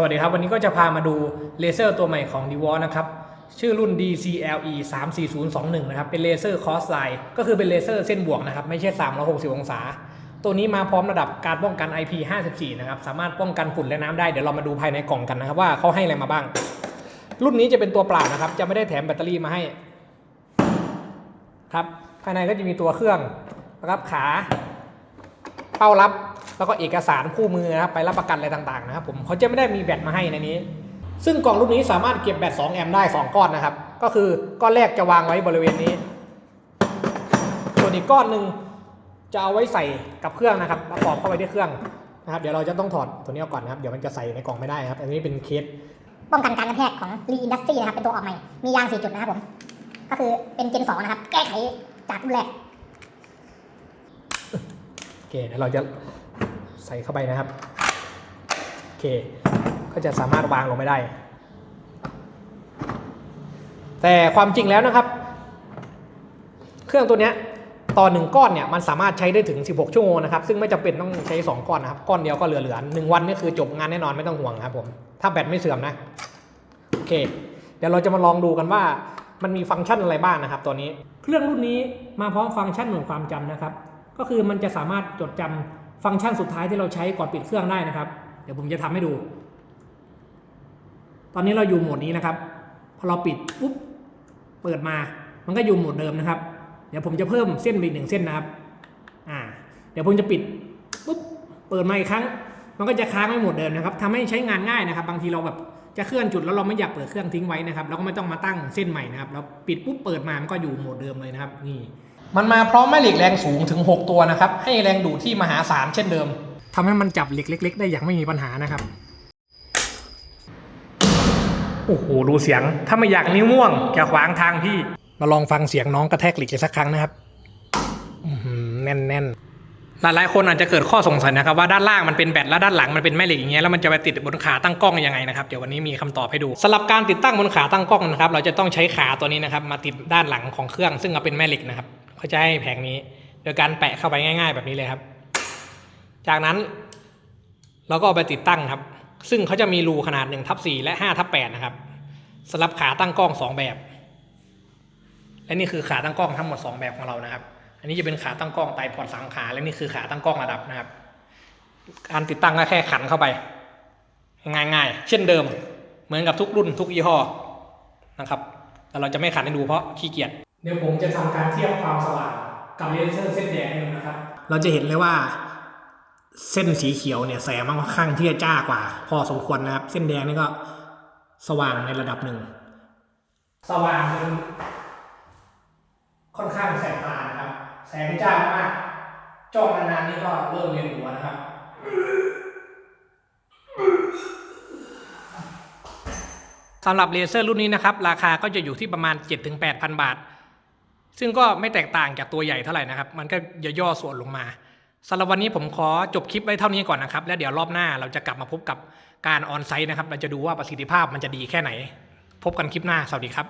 สวัสดีครับ วันนี้ก็จะพามาดูเลเซอร์ตัวใหม่ของ d e w a l นะครับ ชื่อรุ่น DCLE 34021 นะครับ เป็นเลเซอร์คอสไลน์ก็คือเป็นเลเซอร์เส้นบวกนะครับ ไม่ใช่ 360 องศา ตัวนี้มาพร้อมระดับการป้องกัน IP54 นะครับ สามารถป้องกันฝุ่นและน้ำได้ เดี๋ยวเรามาดูภายในกล่องกันนะครับ ว่าเขาให้อะไรมาบ้าง รุ่นนี้จะเป็นตัวเปล่านะครับ จะไม่ได้แถมแบตเตอรี่มาให้ครับภายในก็จะมีตัวเครื่องนะครับขา เป้ารับ แล้วก็เอกสารคู่มือนะครับไปรับประกันอะไรต่างๆนะครับผมเขาจะไม่ได้มีแบตมาให้ในนี้ ซึ่งกล่องรุ่นนี้สามารถเก็บแบต2แอมป์ได้ 2 ก้อนนะครับ ก็คือก้อนแรกจะวางไว้บริเวณนี้ ส่วนอีกก้อนหนึ่งจะเอาไว้ใส่กับเครื่องนะครับประกอบเข้าไปที่เครื่องนะครับ เดี๋ยวเราจะต้องถอดตัวนี้ออกก่อนนะครับ เดี๋ยวมันจะใส่ในกล่องไม่ได้ครับ อันนี้เป็นเคสป้องกันการกระแทกของ Re Industry นะครับ เป็นตัวออกใหม่ มียาง4จุดนะครับผม ก็คือเป็นเจน2นะครับ แก้ไขจากรุ่นแรก โอเคเดี๋ยวเราจะ ใส่เข้าไปนะครับโอเค ก็จะสามารถวางลงไม่ได้ แต่ความจริงแล้วนะครับ เครื่องตัวนี้ต่อหนึ่งก้อนเนี่ยมันสามารถใช้ได้ถึง 16 ชั่วโมงนะครับ ซึ่งไม่จำเป็นต้องใช้ 2 ก้อนนะครับ ก้อนเดียวก็เหลือๆหนึ่งวันนี่คือจบงานแน่นอนไม่ต้องห่วงครับผม ถ้าแบตไม่เสื่อมนะ โอเค เดี๋ยวเราจะมาลองดูกันว่ามันมีฟังก์ชันอะไรบ้างนะครับ ตัวนี้ เครื่องรุ่นนี้มาพร้อมฟังก์ชันหน่วยความจำนะครับ ก็คือมันจะสามารถจดจำ ฟังก์ชันสุดท้ายที่เราใช้ก่อนปิดเครื่องได้นะครับ เดี๋ยวผมจะทำให้ดู ตอนนี้เราอยู่โหมดนี้นะครับ พอเราปิดปุ๊บเปิดมา มันก็อยู่โหมดเดิมนะครับ เดี๋ยวผมจะเพิ่มเส้นไปอีกหนึ่งเส้นนะครับ อ่า เดี๋ยวผมจะปิดปุ๊บเปิดมาอีกครั้ง มันก็จะค้างไว้โหมดเดิมนะครับทำให้ใช้งานง่ายนะครับ บางทีเราแบบจะเคลื่อนจุดแล้วเราไม่อยากเปิดเครื่องทิ้งไว้นะครับ เราก็ไม่ต้องมาตั้งเส้นใหม่นะครับ เราปิดปุ๊บเปิดมา มันก็อยู่โหมดเดิมเลยนะครับ นี่ มันมาพร้อมแม่เหล็กแรงสูงถึง 6 ตัวนะครับ ให้แรงดูดที่มหาศาลเช่นเดิมทำให้มันจับเหล็กเล็ก ๆ ได้อย่างไม่มีปัญหานะครับ โอ้โหดูเสียง ถ้าไม่อยากนิ้วม่วงจะขวางทางพี่ มาลองฟังเสียงน้องกระแทกเหล็กอีกสักครั้งนะครับอื้อหือแน่นแน่นหลายๆคนอาจจะเกิดข้อสงสัยนะครับว่าด้านล่างมันเป็นแบตแล้วด้านหลังมันเป็นแม่เหล็กอย่างเงี้ยแล้วมันจะไปติดบนขาตั้งกล้องยังไงนะครับเดี๋ยววันนี้มีคำตอบให้ดูสำหรับการติดตั้งบนขาตั้งกล้องนะครับเราจะต้องใช้ขาตัวนี้นะครับมาติดด้านหลังของเครื่องซึ่งเอาเป็นแม่เหล็กนะครับ เขาจะให้แผงนี้ โดยการแปะเข้าไปง่าย ๆ แบบนี้เลยครับ จากนั้นเราก็เอาไปติดตั้งครับ ซึ่งเขาจะมีรูขนาด1ทับ4และ5ทับ8นะครับสำหรับขาตั้งกล้อง 2 แบบ และนี่คือขาตั้งกล้องทั้งหมด 2 แบบของเรานะครับ อันนี้จะเป็นขาตั้งกล้องไตพอร์ตสามขา และนี่คือขาตั้งกล้องระดับนะครับ การติดตั้งก็แค่ขันเข้าไป ง่ายๆ เช่นเดิม เหมือนกับทุกรุ่นทุกยี่ห้อนะครับ แต่เราจะไม่ขันให้ดูเพราะขี้เกียจ เดี๋ยวผมจะทำการเทียบความสว่างกับเลเซอร์เส้นแดงให้ดูนะครับ เราจะเห็นเลยว่า เส้นสีเขียวเนี่ยแสงมันค่อนข้างที่จะจ้ากว่า พอสมควรนะครับ เส้นแดงนี่ก็สว่างในระดับหนึ่ง สว่างจนค่อนข้างแสบตานะครับ แสงจ้ามากจ้องนานๆนี่ก็เริ่มเวียนหัวนะครับสำหรับเลเซอร์รุ่นนี้นะครับ ราคาก็จะอยู่ที่ประมาณ 7-8,000 บาท ซึ่งก็ไม่แตกต่างจากตัวใหญ่เท่าไหร่นะครับ มันก็ย่อๆส่วนลงมาสำหรับวันนี้ผมขอจบคลิปไว้เท่านี้ก่อนนะครับ แล้วเดี๋ยวรอบหน้าเราจะกลับมาพบกับการออนไซต์นะครับ เราจะดูว่าประสิทธิภาพมันจะดีแค่ไหน พบกันคลิปหน้า สวัสดีครับ